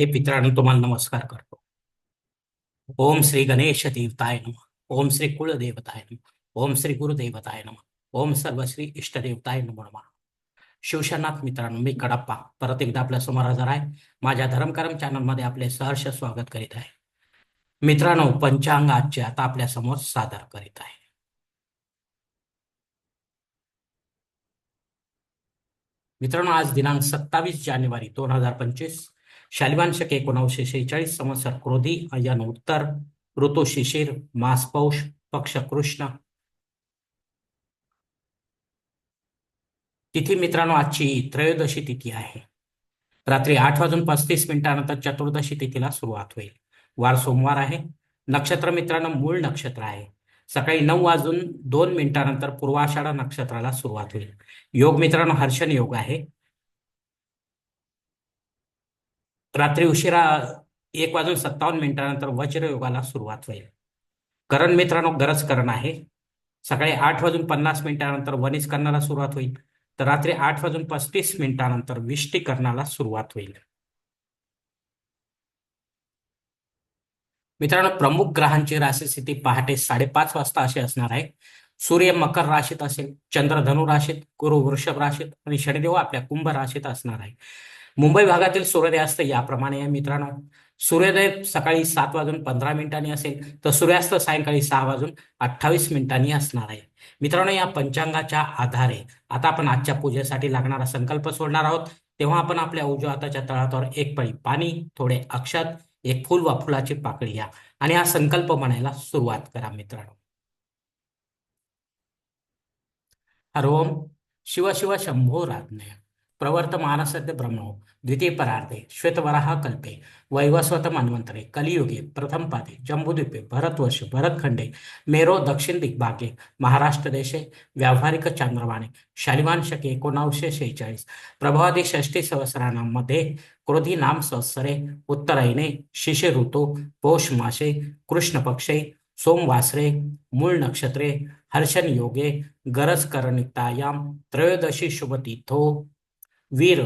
हे पितरांनो तुम्हाला नमस्कार करतो. ओम श्री गणेश देवताय नम. ओम श्री कुलदेवताय नम. ओम श्री गुरुदेवताय नम. ओम सर्वश्री इष्टदेवताय नमो नमः. शिवशनाथ मित्रांनो मी कडप्पा. परत एकदा आपल्यासमोर हजर आहे. माझ्या धर्मकरम चॅनलमध्ये आपले सहर्ष स्वागत करीत आहे. मित्रांनो पंचांग आजचे आता आपल्यासमोर सादर करीत आहे. मित्रांनो आज दिनांक सत्तावीस जानेवारी दोन हजार पंचवीस शालिवान शके एकोणावीसशे शेहेचाळीस संवत्सर क्रोधी अयन उत्तर ऋतू शिशिर मास पौष पक्ष कृष्ण. तिथी मित्रांनो आजची त्रयोदशी तिथी आहे. रात्री आठ वाजून पस्तीस मिनिटानंतर चतुर्दशी तिथीला सुरुवात होईल. वार सोमवार आहे. नक्षत्र मित्रांनो मूळ नक्षत्र आहे. सकाळी नऊ वाजून दोन मिनिटानंतर पूर्वाषाढा नक्षत्राला सुरुवात होईल. योग मित्रांनो हर्षण योग आहे. रात्री उशिरा एक वाजून सत्तावन्न मिनिटानंतर वज्रयोगाला सुरुवात होईल. करण मित्रांनो गरज करण आहे. सकाळी आठ वाजून पन्नास मिनिटानंतर वनिज करण्याला सुरुवात होईल. तर रात्री आठ वाजून पस्तीस मिनिटानंतर विष्टीकरणाला सुरुवात होईल. मित्रांनो प्रमुख ग्रहांची राशी स्थिती पहाटे साडेपाच वाजता अशी असणार आहे. सूर्य मकर राशीत असेल चंद्र धनु राशीत गुरु वृषभ राशीत आणि शनिदेव आपल्या कुंभ राशीत असणार आहे. मुंबई भागातील सूर्योदयास्त याप्रमाणे आहे मित्रांनो. सूर्योदय सकाळी सात वाजून पंधरा मिनिटांनी असेल तर सूर्यास्त सायंकाळी सहा वाजून अठ्ठावीस मिनिटांनी असणार आहे. मित्रांनो या पंचांगाच्या आधारे आता आपण आजच्या पूजेसाठी लागणारा संकल्प सोडणार आहोत. तेव्हा आपण आपल्या उजव्या हाताच्या तळहातावर एक पळी पाणी थोडे अक्षत एक फुल वा फुलाची पाकळी घ्या आणि हा संकल्प म्हणायला सुरुवात करा मित्रांनो. हरोम शिव शिव शंभो राज्ञय प्रवर्तमानसद्य ब्रह्मो द्वितीयपरार्धे श्वेतवराहकल्पे श्वेतवराह कल्पे वैवस्वत कलियुगे प्रथमपादे जम्बुद्वीपे जम्बूद्वीपे भरतवर्ष मेरो दक्षिण दिग्भागे महाराष्ट्रदेशे व्यावहारिक चांद्रमाने शेहेचाळीस प्रभावादी षष्टी संवत्सरांमध्ये क्रोधी संवत्सरे उत्तरायणे शिशिर पौषमासे कृष्णपक्षे सोमवासरे मूळ नक्षत्रे हर्षण योगे गरज करणितायाम त्रयोदशी शुभतीर्थो वीर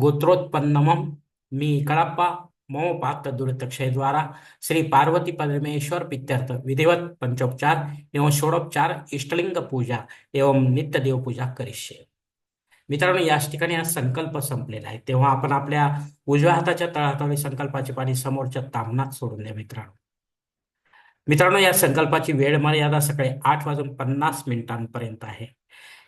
गोत्रोत्पन्नमम मी कळप्पा मम पाक्त दुरितक्षय द्वारा श्री पार्वती परमेश्वर पित्यर्थ विधिवत पंचोपचार एवं षोडोपचार इष्टलिंग पूजा एवं नित्य देवपूजा करिष्ये. मित्रांनो याच ठिकाणी हा संकल्प संपलेला आहे. तेव्हा आपण आपल्या उजव्या हाताच्या तळहातावरील संकल्पाचे पाणी समोरच्या तामनात सोडून द्या मित्रांनो. मित्रांनो या संकल्पाची वेळ मर्यादा सकाळी आठ वाजून पन्नास मिनिटांपर्यंत आहे.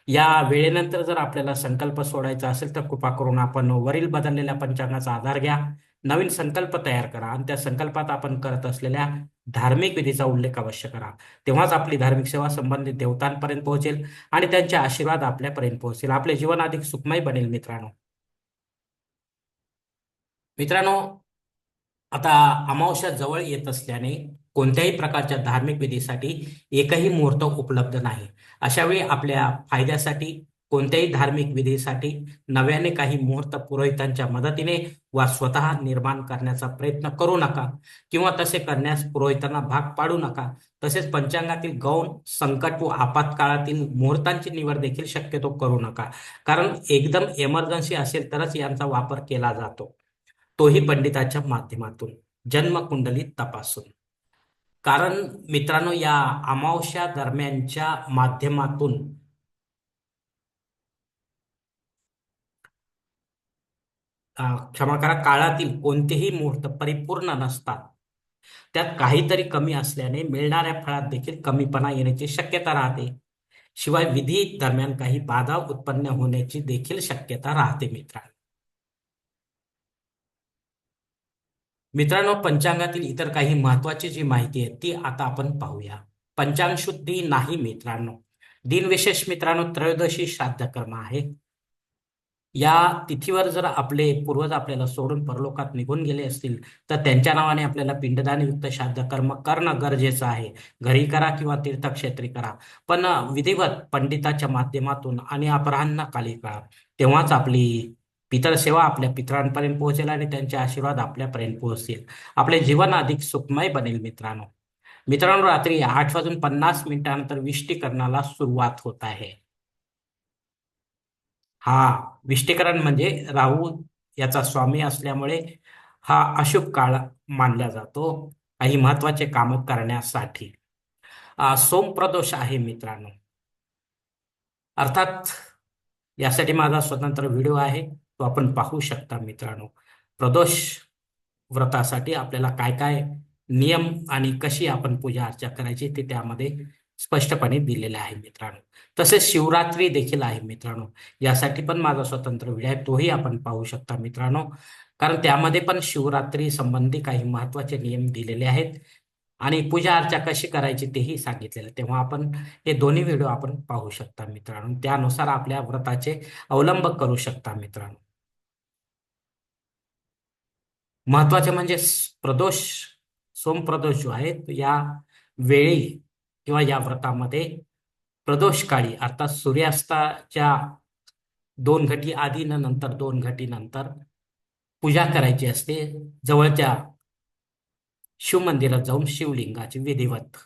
या वेळेनंतर जर आपल्याला संकल्प सोडायचा असेल तर कृपा करून आपण वरील बदललेल्या पंचांगाचा आधार घ्या. नवीन संकल्प तयार करा आणि त्या संकल्पात आपण करत असलेल्या धार्मिक विधीचा उल्लेख अवश्य करा. तेव्हाच आपली धार्मिक सेवा संबंधित देवतांपर्यंत पोहोचेल आणि त्यांचे आशीर्वाद आपल्यापर्यंत पोहोचेल. आपले जीवन अधिक सुखमय बनेल मित्रांनो. मित्रांनो आता अमावस्या जवळ येत असल्याने कोणत्याही प्रकारच्या धार्मिक विधीसाठी एकही मुहूर्त उपलब्ध नाही. अशावेळी आपल्या फायद्यासाठी कोणत्याही धार्मिक विधीसाठी नव्याने काही मुहूर्त पुरोहितांच्या मदतीने वा स्वतः निर्माण करण्याचा प्रयत्न करू नका किंवा तसे करण्यास पुरोहितांना भाग पाडू नका. तसेच पंचांगातील गौण संकट व आपत्काळातील मुहूर्तांची निवड देखील शक्यतो करू नका. कारण एकदम एमर्जन्सी असेल तरच यांचा वापर केला जातो. तोही पंडिताच्या माध्यमातून. जन्मकुंडली तपासून. कारण मित्रांनो या अमावस्या दरम्यानच्या माध्यमातून क्षमा करा काळातील कोणतेही मुहूर्त परिपूर्ण नसतात. त्यात काहीतरी कमी असल्याने मिळणाऱ्या फळात देखील कमीपणा येण्याची शक्यता राहते. शिवाय विधी दरम्यान काही बाधा उत्पन्न होण्याची देखील शक्यता राहते मित्रांनो. मित्रांनो पंचांगातील इतर काही महत्वाची जी माहिती आहे ती आता आपण पाहूया. पंचांग शुद्धी नाही मित्रांनो. दिनविशेष मित्रांनो त्रयोदशी श्राद्ध कर्म आहे. या तिथीवर जर आपले पूर्वज आपल्याला सोडून परलोकात निघून गेले असतील तर त्यांच्या नावाने आपल्याला पिंडदानयुक्त श्राद्ध कर्म करणं गरजेचं आहे. घरी करा किंवा तीर्थक्षेत्री करा. पण विधिवत पंडिताच्या माध्यमातून आणि अपराह्नकाली करा. तेव्हाच आपली पितर सेवा आपल्या पितरांपर्यंत पोहोचेल आणि त्यांचे आशीर्वाद आपल्यापर्यंत पोहोचतील. आपले जीवन अधिक सुखमय बनेल मित्रांनो. मित्रांनो रात्री आठ वाजून पन्नास मिनिटानंतर विष्टीकरणाला सुरुवात होत आहे. हा विष्टीकरण म्हणजे राहू याचा स्वामी असल्यामुळे हा अशुभ काळ मानला जातो. काही महत्त्वाचे काम करण्यासाठी. सोमप्रदोष आहे मित्रांनो. अर्थात यासाठी माझा स्वतंत्र व्हिडिओ आहे. तो आपण पाहू शकता मित्रांनो. प्रदोष व्रतासाठी आपल्याला काय काय नियम आणि कशी आपण पूजा अर्चा करायची ते त्यामध्ये स्पष्टपणे दिलेले आहे मित्रांनो. तसेच शिवरात्री देखील आहे मित्रांनो. यासाठी पण माझा स्वतंत्र व्हिडिओ आहे तोही आपण पाहू शकता मित्रांनो. कारण त्यामध्ये पण शिवरात्री संबंधी काही महत्त्वाचे नियम दिलेले आहेत. आणि पूजा अर्चा कशी करायची तेही सांगितलेलं तेव्हा आपण हे दोन्ही व्हिडिओ आपण पाहू शकता मित्रांनो. त्यानुसार आपल्या व्रताचे अवलंब करू शकता मित्रांनो. महत्त्वाचे म्हणजे प्रदोष सोमप्रदोष जो आहे तो या वेळी किंवा या व्रतामध्ये प्रदोष काळी अर्थात सूर्यास्ताच्या दोन घटी आधी न नंतर दोन घटी नंतर पूजा करायची असते. जवळच्या शिवमंदिरात जाऊन शिवलिंगाची विधिवत.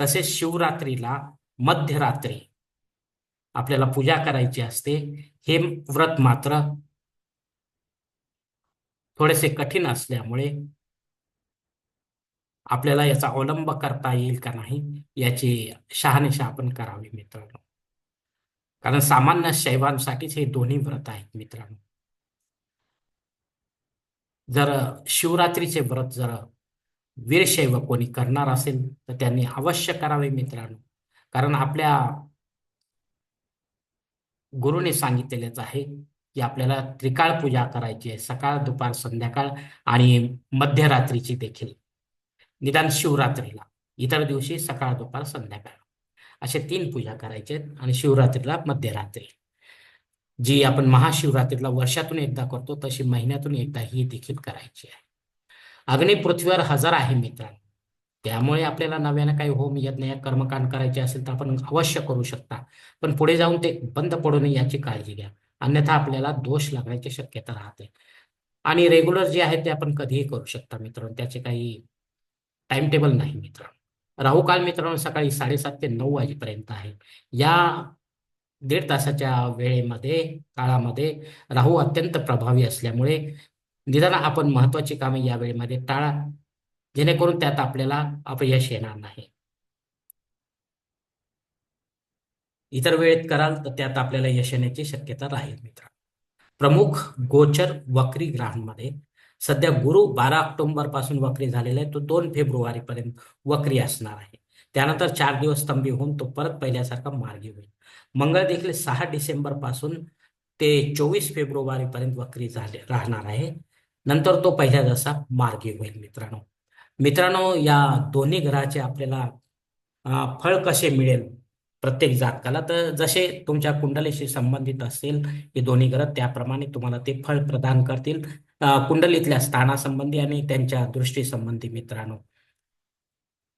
तसेच शिवरात्रीला मध्यरात्री आपल्याला पूजा करायची असते. हे व्रत मात्र थोडेसे कठीण असल्यामुळे आपल्याला याचा अवलंब करता येईल का नाही याची शहानिशा आपण करावी मित्रांनो. कारण सामान्य शैवांसाठीच हे दोन्ही व्रत आहेत मित्रांनो. जर शिवरात्रीचे व्रत जर वीरशैव कोणी करणार असेल तर त्यांनी अवश्य करावे मित्रांनो. कारण आपल्या गुरुने सांगितलेलेच आहे की आपल्याला त्रिकाळ पूजा करायची आहे सकाळ दुपार संध्याकाळ आणि मध्यरात्रीची देखील. निदान शिवरात्रीला. इतर दिवशी सकाळ दुपार संध्याकाळ. असे तीन पूजा करायचे आहेत आणि शिवरात्रीला मध्यरात्री. जी आपण महाशिवरात्रीला वर्षातून एकदा करतो तशी महिन्यातून एकदा ही देखील करायची आहे. अग्नी पृथ्वीवर हजर आहे मित्रांनो. त्यामुळे आपल्याला नव्यानं काही होम यज्ञ कर्मकांड करायचे असेल तर आपण अवश्य करू शकता. पण पुढे जाऊन ते बंद पडू नये याची काळजी घ्या. अन्यथा आपल्याला दोष लागण्याची शक्यता राहते. आणि रेग्युलर जे आहे ते आपण कधीही करू शकता मित्रांनो. त्याचे काही टाइम टेबल नाही मित्रांनो. राहू काल मित्रांनो सकाळी साडेसात ते नऊ वाजेपर्यंत आहे. या दीड तासाच्या वेळेमध्ये काळामध्ये राहू अत्यंत प्रभावी असल्यामुळे निदान आपण महत्वाची कामे या वेळेमध्ये टाळा. जेणेकरून त्यात आपल्याला अपयश येणार नाही. इतर वेळेत कराल तर त्यात आपल्याला यश येण्याची शक्यता राहील मित्र प्रमुख गोचर वक्री ग्रहांमध्ये सध्या गुरु बारा ऑक्टोबरपासून वक्री झालेला आहे. तो दोन फेब्रुवारी पर्यंत वक्री असणार आहे. त्यानंतर चार दिवस स्तंभी होऊन तो परत पहिल्यासारखा मार्गी होईल. मंगळ देखील सहा डिसेंबरपासून ते चोवीस फेब्रुवारी पर्यंत वक्री झाले राहणार आहे. नंतर तो पहिल्या जसा मार्गी होईल मित्रांनो. मित्रांनो या दोन्ही ग्रहाचे आपल्याला फळ कसे मिळेल? प्रत्येक जातकाला. तर जसे तुमच्या कुंडलीशी संबंधित असतील हे दोन्ही ग्रह त्याप्रमाणे तुम्हाला ते फळ प्रदान करतील. कुंडलीतल्या स्थानासंबंधी आणि त्यांच्या दृष्टीसंबंधी मित्रांनो.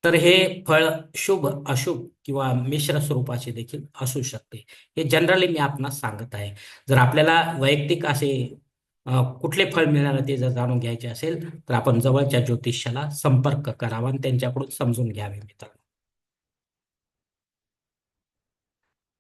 तर हे फळ शुभ अशुभ किंवा मिश्र स्वरूपाचे देखील असू शकते. हे जनरली मी आपणास सांगत आहे. जर आपल्याला वैयक्तिक असे कुठले फळ मिळणार ते जर जाणून घ्यायचे असेल तर आपण जवळच्या ज्योतिष्याला संपर्क करावा आणि त्यांच्याकडून समजून घ्यावे मित्रांनो.